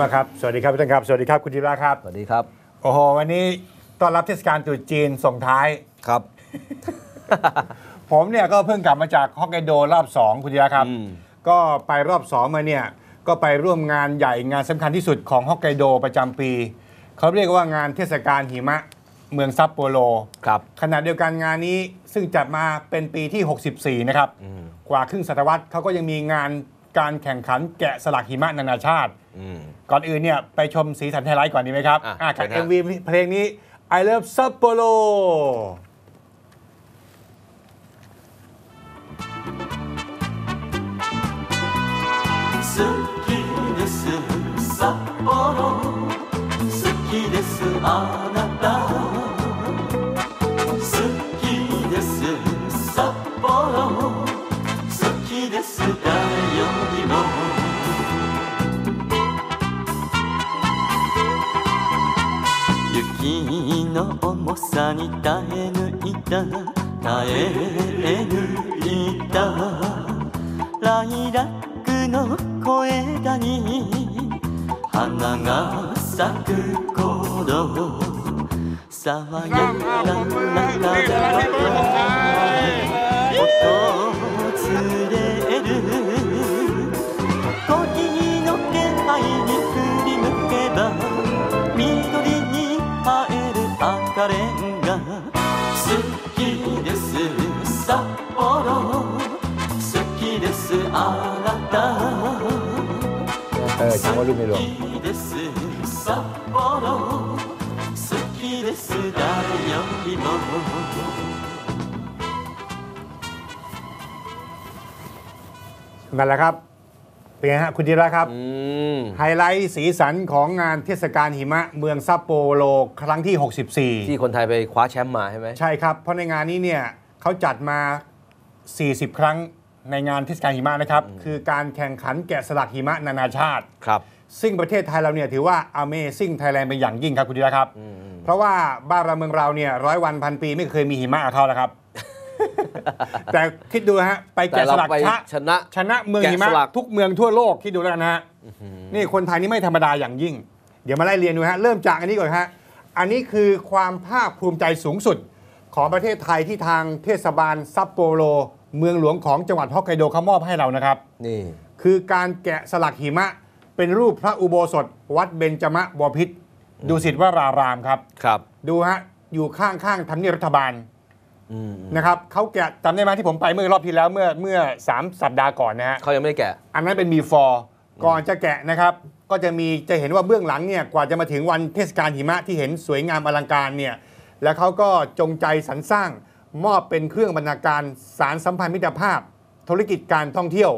มาครับ สวัสดีครับทุกท่านครับ สวัสดีครับคุณธีระครับ สวัสดีครับ โอ้โห วันนี้ต้อนรับเทศกาลตรุษจีนส่งท้าย ครับ ผมเนี่ยก็เพิ่งกลับมาจากฮอกไกโดรอบ2คุณธีระครับอืมก็ไปรอบ2มาเนี่ย ก็ไปร่วมงานใหญ่งานสำคัญที่สุดของฮอกไกโดประจำปี เขาเรียกว่างานเทศกาลหิมะเมืองซัปโปโรครับขณะเดียวกันงานนี้ซึ่งจัดมาเป็นปีที่ 64 นะครับ กว่าครึ่งศตวรรษเขาก็ยังมีงานการแข่งขันแกะสลักหิมะนานาชาติอืม ก่อนอื่นเนี่ยไปชมสีสันไฮไลท์ก่อนดีไหมครับ อ่ะ อ่ะกับ เชิญฮะ MV เพลงนี้ I Love Sapporo 好きです札幌好きですあなた 雪の重さに耐え抜いた。耐え抜いた。ライラックの小枝に花が咲く頃。爽やかな風訪れ ทางว่ารูปในหลวงนั่นแหละครับ เป็นไงฮะคุณธีระครับ ไฮไลท์สีสันของงานเทศกาลหิมะเมืองซัปโปโรครั้งที่ 64 ที่คนไทยไปคว้าแชมป์มาใช่ไหม ใช่ครับ เพราะในงานนี้เนี่ยเขาจัดมา 40 ครั้ง ในงานเทศกาลหิมะนะครับ คือการแข่งขันแกะสลักหิมะนานาชาติครับซึ่งประเทศไทยเราเนี่ยถือว่า Amazing Thailand เป็นอย่างยิ่งครับคุณธีระครับ เพราะว่าบ้านเราเมืองเราเนี่ยร้อยวันพันปีไม่เคยมีหิมะกับเขาแล้วครับ แต่คิดดูนะฮะ ไปแต่แกะสเราลักไปชะชนะ ชนะเมืองหิมะแกะสลักทุกเมืองทั่วโลกคิดดูแล้วกันนะฮะนี่คนไทยนี่ไม่ธรรมดาอย่างยิ่ง เดี๋ยวมาไล่เรียนดูฮะ เริ่มจากอันนี้ก่อนฮะ อันนี้คือความภาคภูมิใจสูงสุด ของประเทศไทยที่ทางเทศบาลซัปโปโร เมืองหลวงของจังหวัดฮอกไกโดเขามอบให้เรานะครับ นี่คือการแกะสลักหิมะ เป็นรูปพระอุโบสถ วัดเบญจมะบพิตรดูสิทธิ์วรารามครับ ครับ ดูฮะ อยู่ข้างๆทำเนียบรัฐบาลอืมนะครับเขาแกะจำได้ไหมที่ผมไปเมื่อรอบที่แล้วเมื่อเมื่อ3สัปดาห์ก่อนนะฮะ เขายังไม่ได้แกะ อันนั้นเป็นมีฟอร์ก่อนจะแกะนะครับ ก็จะมีจะเห็นว่าเบื้องหลังเนี่ยกว่าจะมาถึงวันเทศกาลหิมะที่เห็นสวยงามอลังการเนี่ยแล้วเขาก็จงใจสรรสร้าง มอบเป็นเครื่องบรรณาการสารสัมพันธ์มิตรภาพ ธุรกิจการท่องเที่ยว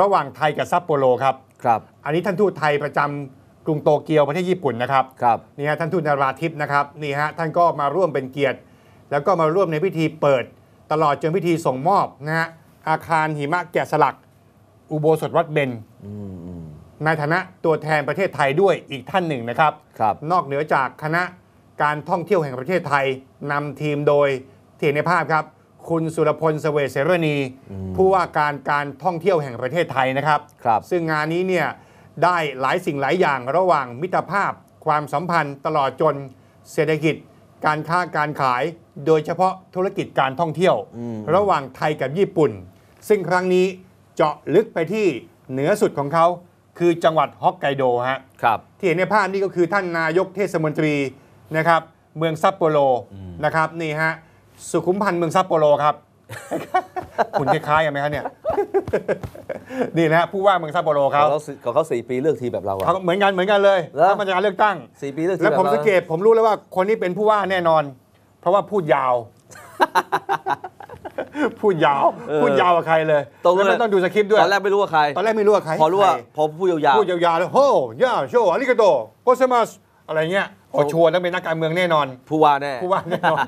ระหว่างไทยกับซัปโปโรครับครับ อันนี้ท่านทูตไทยประจำกรุงโตเกียวประเทศญี่ปุ่นนะครับครับนี่ฮะท่านทูตนาราทิพย์นะครับนี่ฮะท่านก็มาร่วมเป็นเกียรติ แล้วก็มาร่วมในพิธีเปิด ตลอดจนพิธีส่งมอบนะฮะอาคารหิมะแกะสลัก อุโบสถวัดเบญอืมอืมในฐานะตัวแทนประเทศไทยด้วยอีกท่านหนึ่งนะครับครับนอกเหนือจากคณะการท่องเที่ยวแห่งประเทศไทยนำทีมโดย ที่เห็นในภาพครับ คุณสุรพลเสเวตเสรณี ผู้ว่าการการท่องเที่ยวแห่งประเทศไทยนะครับ ครับ ซึ่งงานนี้เนี่ยได้หลายสิ่งหลายอย่างระหว่างมิตรภาพ ความสัมพันธ์ตลอดจนเศรษฐกิจ การค้าการขาย โดยเฉพาะธุรกิจการท่องเที่ยวระหว่างไทยกับญี่ปุ่น ซึ่งครั้งนี้เจาะลึกไปที่เหนือสุดของเขาคือจังหวัดฮอกไกโดฮะ ครับ ที่เห็นในภาพนี่ก็คือท่านนายกเทศมนตรีนะครับ เมืองซัปโปโรนะครับนี่ฮะ สุขุมพันธ์เมืองซัปโปโรครับ คุณคล้ายๆกันไหมครับเนี่ย นี่นะฮะผู้ว่าเมืองซัปโปโรขเขาองเขาสี่ของเขาสี่ปีเลือกทีแบบเราอะ เขาเหมือนกันเหมือนกันเลยแล้วถ้ามันจะการเลือกตั้ง สี่ปีเลือกทีแล้วแบบผมเราสังเกตผมรู้แล้วว่าคนนี้เป็นผู้ว่าแน่นอน เพราะว่าพูดยาว พูดยาว พูดยาวกับใครเลยตรงแล้วเลไม่ยต้องดูสคริปต์ด้วย ตอนแรกไม่รู้ว่าใคร ตอนแรกไม่รู้ว่าใครพอรู้ว่าใคพอพูดยาวพูดยาวๆแล้วโฮย่าโชอาริกาโตโกเซมัสอะไรเงี้ยโอชัวร์ต้องเป็นนักการเมืองแน่นอน ๆผู้ว่าแน่ ผู้ว่าแน่นอน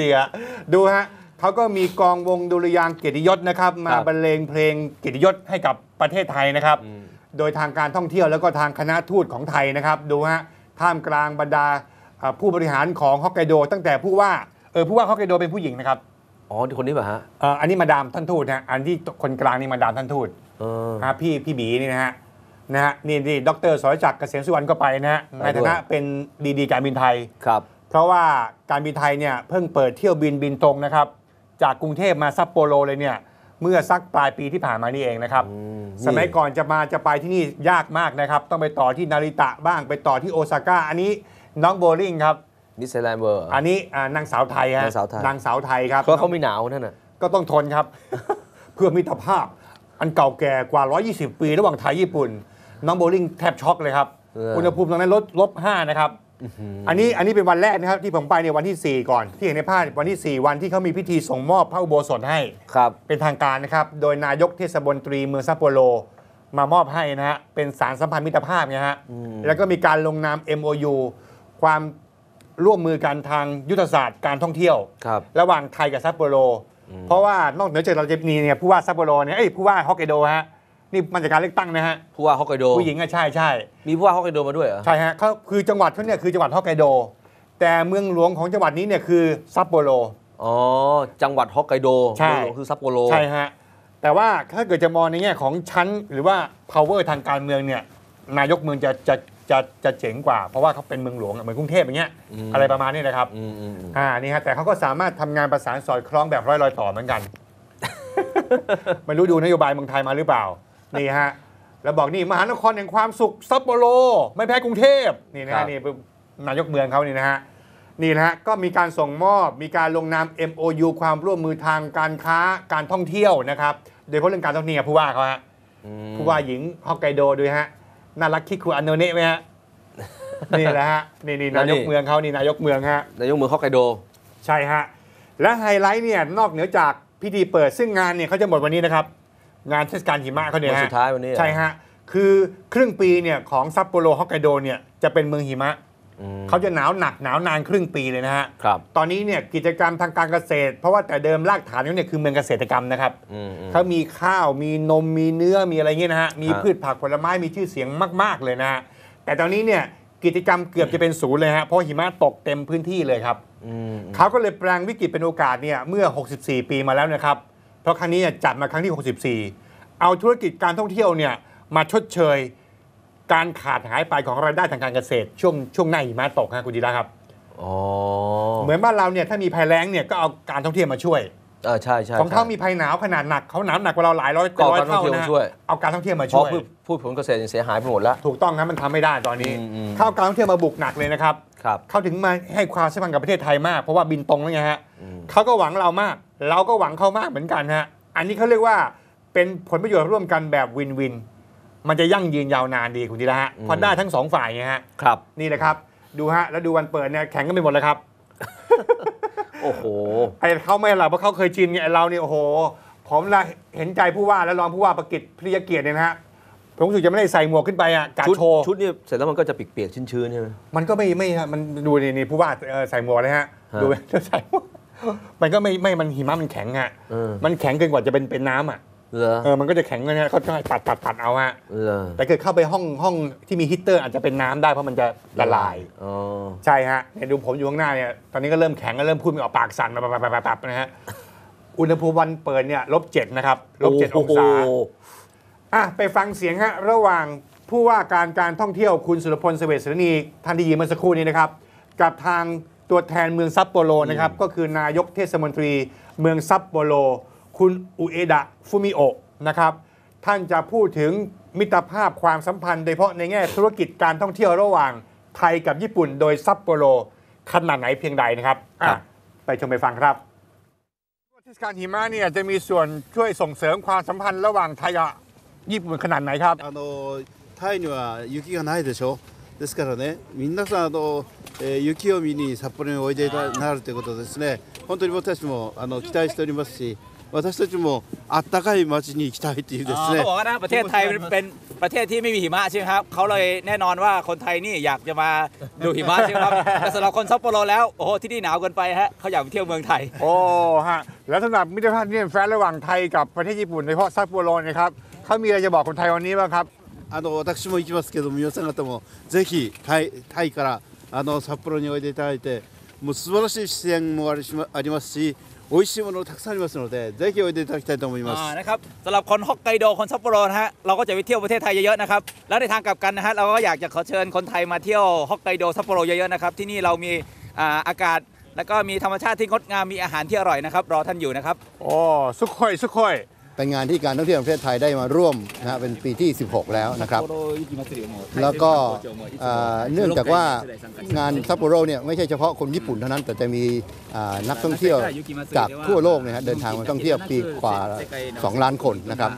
ดีฮะดูฮะเขาก็มีกองวงดุริยางค์เกียรติยศนะครับ มาครับบรรเลงเพลงเกียรติยศให้กับประเทศไทยนะครับ โดยทางการท่องเที่ยวแล้วก็ทางคณะทูตของไทยนะครับ ดูฮะท่ามกลางบรรดาเอ่อผู้บริหารของฮอกไกโด ตั้งแต่ผู้ว่าเออผู้ว่าฮอกไกโดเป็นผู้หญิงนะครับอ๋อคนนี้ป่ะฮะเอ่ออันนี้มาดามท่านทูตนะอันที่คนกลางนี่มาดามท่านทูตเออฮะพี่พี่บีนี่นะฮะนะฮะนี่นี่ดรสรจักรเกษมสุวรรณก็ไปนะฮะไปในด้วยฐานะเป็นดีดีการบินไทยครับ เพราะว่าการบินไทยเนี่ยเพิ่งเปิดเที่ยวบินบินตรงนะครับ จากกรุงเทพมาซัปโปโรเลยเนี่ยเมื่อสักปลายปีที่ผ่านมานี่เองนะครับอืมสมัยก่อนจะมาจะไปที่นี่ยากมากนะครับ ต้องไปต่อที่นาริตะบ้างไปต่อที่โอซาก้าอันนี้น้องโบลิ่งครับมิสไซแลนด์เวอร์อันนี้อ่านางสาวไทยฮะนางสาวไทยนางสาวไทยครับเพราะเขาไม่หนาวนั่นน่ะก็ต้องทนครับ เพื่อมิตรภาพ อันเก่าแก่กว่า 120 ปี ระหว่างไทยญี่ปุ่น น้องโบลิ่งแทบช็อกเลยครับเอออุอุณหภูมิตรงนั้นลดลบ5นะครับ อันนี้อันนี้เป็นวันแรกนะครับที่ผมไปในยวันที่ 4 ก่อน ที่เห็นในภาพวันที่ 4 วันที่เขามีพิธีส่งมอบพระอุโบสถให้ครับเป็นทางการนะครับ โดยนายกเทศมนตรีเมืองซัปโปโรมามอบให้นะฮะเป็นสารสัมพันธ์มิตรภาพไงฮะแล้วก็มีการลงนาม MOU ความร่วมมือกันทางยุทธศาสตร์การท่องเที่ยวครับระหว่างไทยกับซัปโปโรเพราะว่านอกเหนือจากเราจะมีเนี่ยผู้ว่าซัปโปโรเนี่ยเอ้ยผู้ว่าฮอกไกโดฮะ นี่มาจากการเลือกตั้งนะฮะผู้ว่าฮอกไกโดผู้หญิงอะใช่ใช่มีผู้ว่าฮอกไกโดมาด้วยเหรอใช่ฮะเขาคือจังหวัดเขาเนี่ยคือจังหวัดฮอกไกโด แต่เมืองหลวงของจังหวัดนี้เนี่ยคือซัปโปโรอ๋อจังหวัดฮอกไกโดใช่เมืองหลวงคือซัปโปโรใช่ฮะแต่ว่าถ้าเกิดจะมองในแง่ของชั้นหรือว่า power ทางการเมืองเนี่ยนายกเมืองจะจะจะจะเจ๋งกว่า เพราะว่าเขาเป็นเมืองหลวงอะเหมือนกรุงเทพอย่างเงี้ยอะไรประมาณนี้นะครับอืมอืมอืมอ่านี่ฮะแต่เขาก็สามารถทำงานประสานสอดคล้องแบบร้อยรอยต่อเหมือนกันไม่รู้ดูนโยบายเมืองไทยมาหรือเปล่า นี่ฮะแล้วบอกนี่มหานครแห่งความสุขซัปโปโรไม่แพ้กรุงเทพนี่นะครัฮะบนี่เป็นนายกเมืองเขานี่นะฮะนี่นะฮะก็มีการส่งมอบมีการลงนาม MOU ความร่วมมือทางการค้าการท่องเที่ยวนะครับ โดยเฉพาะเรื่องการท่องเที่ยวผู้ว่าเขาฮะอืมผู้ว่าหญิงฮอกไกโดด้วยฮะน่ารักคิคุอันโนเนะไหมฮะนี่แหละฮะนี่นี่นายกเมืองเขานี่นายกเมืองฮะนายกเมืองฮอกไกโด ใช่ฮะและไฮไลท์เนี่ยนอกเหนือจากพิธีเปิดซึ่งงานเนี่ยเขาจะหมดวันนี้นะครับ งานเทศกาลหิมะเขาเนี่ยวันฮะสุดท้ายวันนี้เหรอใช่ฮะคือครึ่งปีเนี่ยของซัปโปโรฮอกไกโดเนี่ยจะเป็นเมืองหิมะอืมเขาจะหนาวหนักหนาวนานครึ่งปีเลยนะฮะครับตอนนี้เนี่ยกิจกรรมทางการเกษตร เพราะว่าแต่เดิมรากฐานเขาเนี่ยคือเมืองเกษตรกรรมนะครับอืมอืมเขามีข้าวมีนมมีเนื้อมีอะไรเงี้ยนะฮะมีฮะพืชผักผลไม้มีชื่อเสียงมาก ๆเลยนะฮะแต่ตอนนี้เนี่ยกิจกรรมเกือบจะเป็นศูนย์เลยฮะเพราะหิมะตกเต็มพื้นที่เลยครับอืมเขาก็เลยแปลงวิกฤตเป็นโอกาสเนี่ยเมื่อ 64 ปีมาแล้วนะครับ เพราะครั้งนี้เนี่ยจัดมาครั้งที่ 64 เอาธุรกิจการท่องเที่ยวเนี่ยมาชดเชย การขาดหายไปของรายได้ทางการเกษตร ช่วงช่วงหน้าหิมะตกฮะคุณดีละครับอ๋อเหมือนบ้านเราเนี่ยถ้ามีภัยแล้งเนี่ยก็เอาการท่องเที่ยวมาช่วยเออใช่ใช่ของเขาใช่มีภัยหนาวขนาดหนักเขาหนาวหนักกว่าเราหลายร้อยก็เอาร้อยการท่องเท่าเที่ยวนะมาช่วยเอาการท่องเที่ยวมาเพช่ราะวยพืชพืชผลเกษตรยังเสียหายไปหมดแล้วถูกต้องนะมันทำไม่ได้ตอนนี้อืมอืมเข้าการท่องเที่ยวมาบุกหนักเลยนะครับครับเขาถึงมาให้ความสำคัญกับประเทศไทยมาก เพราะว่าบินตรงแล้วไงฮะเขาก็หวังเรามาก เราก็หวังเขามากเหมือนกันฮะอันนี้เขาเรียกว่าเป็นผลประโยชน์ร่วมกันแบบวินวิน มันจะยั่งยืนยาวนานดีคุณธีระฮะเพราะได้ทั้งสองฝ่ายไงฮะครับนี่แหละครับ ดูฮะแล้วดูวันเปิดเนี่ยแข่งกันไปหมดเลยครับ โอ้โหไอ้เขาไม่หรอกเพราะเขาเคยชินไงไอ้เราเนี่ยโอ้โห ผมละเห็นใจผู้ว่าและรองผู้ว่าประกิตพริยเกียรติเนี่ยนะฮะผมรู้สึกจะไม่ได้ใส่หมวกขึ้นไปอะกาชุดโชว์ชุดนี่เสร็จแล้วมันก็จะเปียกๆชื้นๆใช่ไหมมันก็ไม่ไม่ฮะมันดูนี่นี่ผู้ว่าเอ่อใส่หมวกเลยฮะฮะดูใส่หมวก มันก็ไม่ไม่มันหิมะมันแข็งอะเออมันแข็งเกินกว่าจะเป็นเป็นน้ำอะเหรอเออมันก็จะแข็งเลยนะเขาจะตัดตัดตัดเอาฮะเหรอแต่เกิดเข้าไปห้องห้องที่มีฮีตเตอร์อาจจะเป็นน้ำได้เพราะมันจะละลายอ๋อใช่ฮะเนี่ยดูผมอยู่ข้างหน้าเนี่ยตอนนี้ก็เริ่มแข็งก็เริ่มพูดไม่ออกปากสั่นปับปับปับปับปับนะฮะอุณหภูมิวันเปิดเนี่ยลบเจ็ดนะครับลบเจ็ดองศาโโหอะไปฟังเสียงฮะระหว่างผู้ว่าการการท่องเที่ยวคุณสุรพลเสเวตสรณีท่านที่ยินเมื่อสักครู่นี้นะครับ กับทาง ตัวแทนเมืองซัปโปโรนะครับ ก็คือนายกเทศมนตรีเมืองซัปโปโร คุณอุเอดะฟุมิโอะนะครับ ท่านจะพูดถึงมิตรภาพความสัมพันธ์โดยเฉพาะในแง่ธุรกิจการท่องเที่ยวระหว่างไทยกับญี่ปุ่น โดยซัปโปโรขนาดไหนเพียงใดนะครับอ่ะ ครับ ไปชมไปฟังครับเทศกาลหิมะเนี่ยจะมีส่วนช่วยส่งเสริมความสัมพันธ์ระหว่างไทยกับญี่ปุ่นขนาดไหนครับ あのタイには雪がないでしょ ですからね皆さんあの、えー雪を見に札幌においでになるということですね本当に僕たちもあの期待しておりますし私たちもあったかい街に行きたいというです อ๋อ ね เขาบอกว่านะประเทศไทยเป็นเป็นประเทศที่ไม่มีหิมะใช่ไหมครับเขาเลยแน่นอนว่าคนไทยนี่อยากจะมาดูหิมะใช่ไหมครับแต่สำหรับคนซัปโปโรแล้วโอ้โหที่นี่หนาวเกินไปฮะเขาอยากไปเที่ยวเมืองไทย โอ้ฮะแล้วสำหรับมิตรภาพที่แฟนระหว่างไทยกับประเทศญี่ปุ่นโดยเฉพาะซัปโปโรเนะครับเขามีอะไรจะบอกคนไทยวันนี้บ้างครับ あの私も行きますけど皆さん方もぜひタイタイからあの札幌においでいただいてもう素晴らしい自然もありしまありますし 美味しいものたくさんありますのでぜひおいでいただきたいと思います อ่านะครับสำหรับคนฮอกไกโดคนซัปโปโรนะฮะเราก็จะไปเที่ยวประเทศไทยเยอะๆนะครับแล้วในทางกลับกันนะฮะเราก็อยากจะขอเชิญคนไทยมาเที่ยวฮอกไกโดซัปโปโรเยอะๆนะครับที่นี่เรามีอ่าอากาศ แล้วก็มีธรรมชาติที่งดงามมีอาหารที่อร่อยนะครับรอท่านอยู่นะครับ โอ้สุขอยสุขอย เป็นงานที่การท่องเที่ยวแห่งประเทศไทยได้มาร่วมนะฮะเป็นปีที่ 16 แล้วนะครับ แล้วก็เอ่อเนื่องจากว่างานซัปโปโรเนี่ยไม่ใช่เฉพาะคนญี่ปุ่นเท่านั้น แต่จะมีอ่านักท่องเที่ยวจากทั่วโลกเนยฮะเดินทางมาท่องเที่ยวปีกว่า 2 ล้านคนนะครับ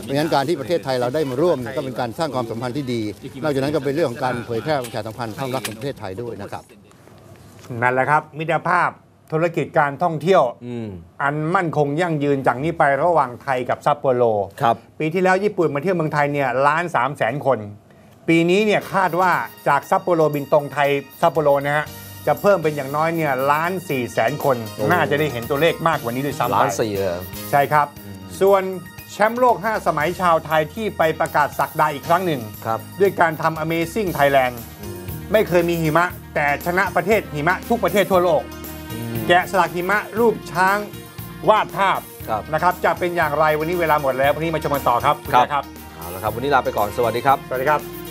เพราะฉะนั้นการที่ประเทศไทยเราได้มาร่วมเนี่ยก็เป็นการสร้างความสัมพันธ์ที่ดี นอกจากนั้นก็เป็นเรื่องของการเผยแพร่ประชาสัมพันธ์ความรักของประเทศไทยด้วยนะครับ นั่นแหละครับ มิตรภาพ ธุรกิจการท่องเที่ยวอืมอันมั่นคงยั่งยืนจากนี้ไประหว่างไทยกับซัปโปโรครับปีที่แล้วญี่ปุ่นมาเที่ยวเมืองไทยเนี่ยล้านสามแสนคน ปีนี้เนี่ยคาดว่าจากซัปโปโรบินตรงไทยซัปโปโรนะฮะจะเพิ่มเป็นอย่างน้อยเนี่ยล้านสี่แสนคนโอ้น่าจะได้เห็นตัวเลขมากกว่านี้ด้วยซ้ำไปล้านสี่เลยเหรอใช่ครับ ส่วนแชมป์โลก 5 สมัยชาวไทยที่ไปประกาศสักดาอีกครั้งหนึ่งครับด้วยการทำ Amazing Thailand ไม่เคยมีหิมะ แต่ชนะประเทศหิมะทุกประเทศทั่วโลก แกะสลักหิมะรูปช้างวาดภาพครับ นะครับ จะเป็นอย่างไรวันนี้เวลาหมดแล้ววันนี้มาชมกันต่อครับณครับ แจ๊ครับ เอาละครับ วันนี้ลาไปก่อน สวัสดีครับ สวัสดีครับ